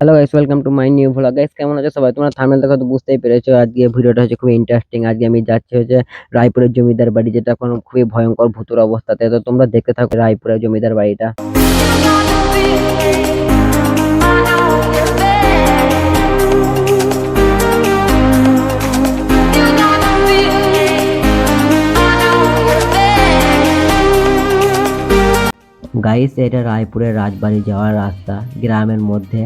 Hello guys welcome to my new vlog guys কেমন আছো সবাই? তোমরা থাম্বনেল দেখে তো বুঝতেই পেরেছ। আজকে ভিডিওটা হচ্ছে খুবই ইন্টারেস্টিং আজকে আমি যাচ্ছি হচ্ছে রায়পুরের জমিদার বাড়ি, যেটা এখন খুবই ভয়ঙ্কর ভূতুর অবস্থাতে। তো তোমরা দেখতে থাকো রায়পুরের জমিদার বাড়িটা। গাইস এটা রায়পুরের রাজবাড়ি যাওয়ার রাস্তা, গ্রামের মধ্যে।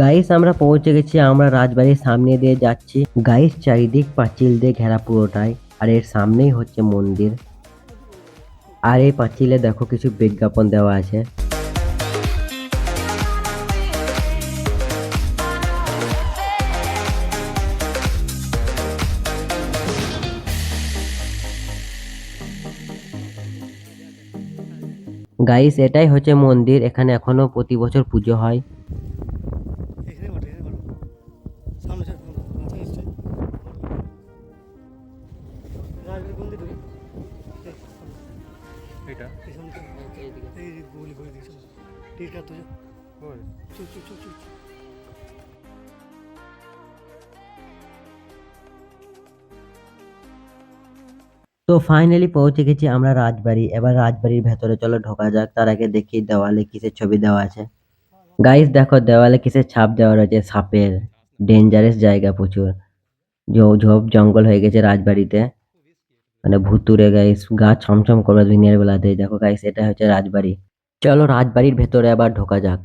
গাইস আমরা পৌঁছে গেছি, আমরা রাজবাড়ির সামনে দিয়ে যাচ্ছি। গাইস চারিদিক পাঁচিল দিয়ে ঘেরা পুরোটাই, আর এর সামনেই হচ্ছে মন্দির। আর এই পাঁচিলে দেখো কিছু বিজ্ঞাপন দেওয়া আছে। গাইস এটাই হচ্ছে মন্দির, এখানে এখনও প্রতি বছর পুজো হয়। এটা? এই গুলি করে তো চুপ চুপ চুপ চুপ। তো ফাইনালি পৌঁছে গেছি আমরা রাজবাড়ি। এবার রাজবাড়ির ভেতরে চলো ঢোকা যাক। তার আগে দেখি দেওয়ালে কিসের ছবি দেওয়া আছে। গাইস দেখো দেওয়ালে কিসের ছাপ দেওয়া রয়েছে? সাপের। ডেঞ্জারাস জায়গা প্রচুর। ঝোপ ঝোপ জঙ্গল হয়ে গেছে রাজবাড়িতে। মানে ভুতুরে গাইস গা ছমছম করবে দিনের বেলাতে। দেখো গাইস এটা হচ্ছে রাজবাড়ি। চলো রাজবাড়ির ভেতরে আবার ঢোকা যাক।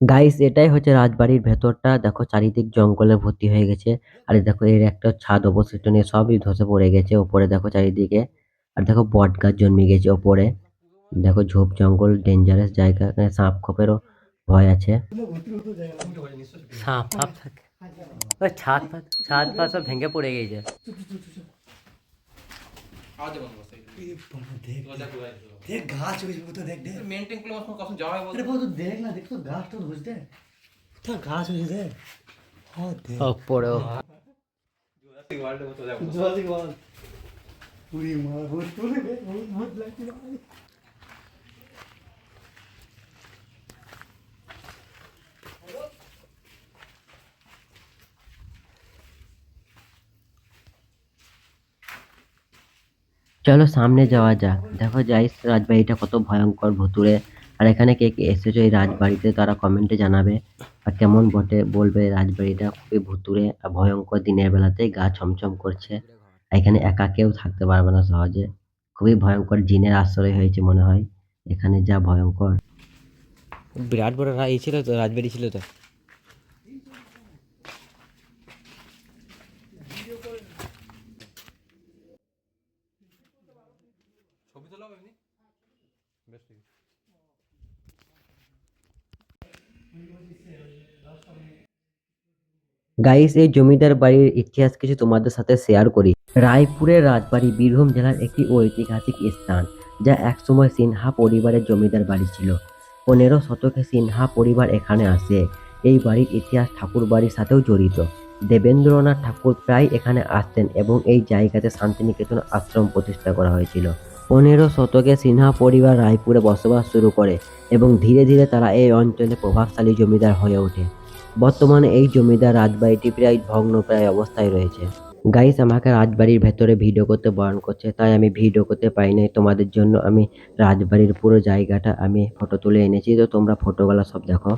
গাইস এটাই হচ্ছে রাজবাড়ির ভেতরটা। দেখো চারিদিক জঙ্গলে ভর্তি হয়ে গেছে। আর দেখো, এর একটা ছাদ অবশিষ্ট নিয়ে সবই ধসে পড়ে গেছে ওপরে, দেখো চারিদিকে। আর দেখো বট গাছ জন্মে গেছে ওপরে। দেখো ঝোপ জঙ্গল ডেঞ্জারাস জায়গা, এখানে সাপ খোপেরও ভয় আছে সাপ ফাপ থাকে ওই ছাদ ফাদ ছাদ ফাদ সব ভেঙে পড়ে গেছে আওয়াজ বন্ধ করতে এই বাবা দেখ তোমার দেখো ভাই দেখ গাছ হয়েছে তো দেখ দেখ মেনটেন করলে আমার কখন যাওয়া আরে বাবা তো দেখ না দেখ তো গাছটা তো বুঝতে তা গাছ হয়েছে দেখ হ্যাঁ দেখ ওপরেও ওয়ার্ল্ডে মতো দেখো জলদি বল পুরি মার ভূত পুরি ভূত ভূত লাগছে চলো সামনে যাওয়া যাক। দেখো যাইস রাজবাড়িটা কত ভয়ঙ্কর ভুতুরে আর এখানে কে কে এসেছ এই রাজবাড়িতে, তারা কমেন্টে জানাবে। আর কেমন বটে বলবে রাজবাড়িটা, খুবই ভুতুরে আর ভয়ঙ্কর দিনের বেলাতে গা ছমছম করছে। এখানে একা কেউ থাকতে পারবে না সহজে। খুবই ভয়ঙ্কর জিনের আশ্রয় হয়েছে মনে হয়। এখানে যা ভয়ঙ্কর। বিরাট বড় এই ছিল তো, রাজবাড়ি ছিল তো? ঠিক গাইস এই জমিদার বাড়ির ইতিহাস কিছু তোমাদের সাথে শেয়ার করি। রায়পুরের রাজবাড়ি বীরভূম জেলার একটি ঐতিহাসিক স্থান, যা একসময় সিনহা পরিবারের জমিদার বাড়ি ছিল। পনেরো শতকে সিনহা পরিবার এখানে আসে। এই বাড়ির ইতিহাস ঠাকুর বাড়ির সাথেও জড়িত। দেবেন্দ্রনাথ ঠাকুর প্রায় এখানে আসতেন এবং এই জায়গাতে শান্তিনিকেতন আশ্রম প্রতিষ্ঠা করা হয়েছিল। পনেরো শতকে সিনহা পরিবার রায়পুরে বসবাস শুরু করে এবং ধীরে ধীরে তারা এই অঞ্চলে প্রভাবশালী জমিদার হয়ে ওঠে। বর্তমানে এই জমিদার রাজবাড়িটি প্রায় ভগ্নপ্রায় অবস্থায় রয়েছে। গাইস, আমাকে রাজবাড়ির ভেতরে ভিডিও করতে বারণ করছে, তাই আমি ভিডিও করতে পাই নাই তোমাদের জন্য আমি রাজবাড়ির পুরো জায়গাটা আমি ফটো তুলে এনেছি, তো তোমরা ফটোগুলো সব দেখো।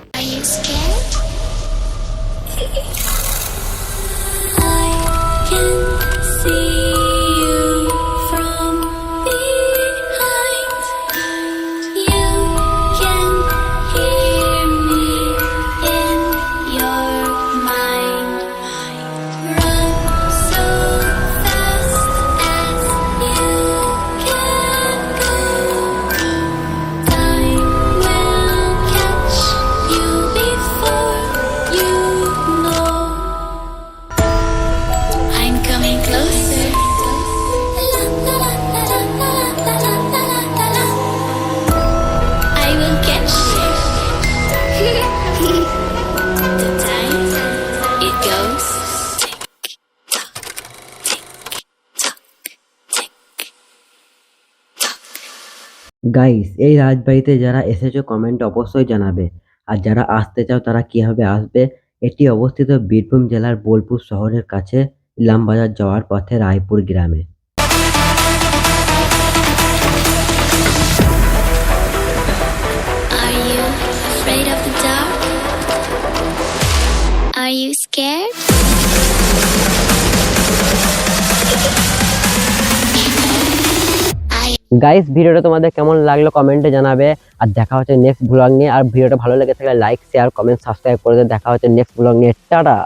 গাইস এই রাজবাড়িতে যারা এসেছ কমেন্ট অবশ্যই জানাবে। আর যারা আসতে চাও, তারা কীভাবে আসবে? এটি অবস্থিত বীরভূম জেলার বোলপুর শহরের কাছে, ইলামবাজার যাওয়ার পথে রায়পুর গ্রামে। Are you scared? গাইস ভিডিওটা তোমাদের কেমন লাগল কমেন্টে জানাবে। আর দেখা হচ্ছে নেক্সট ব্লগ নিয়ে। আর ভিডিওটা ভালো লেগে থাকলে লাইক শেয়ার কমেন্ট সাবস্ক্রাইব করে। দেখা হচ্ছে নেক্সট ব্লগ নিয়ে। টাটা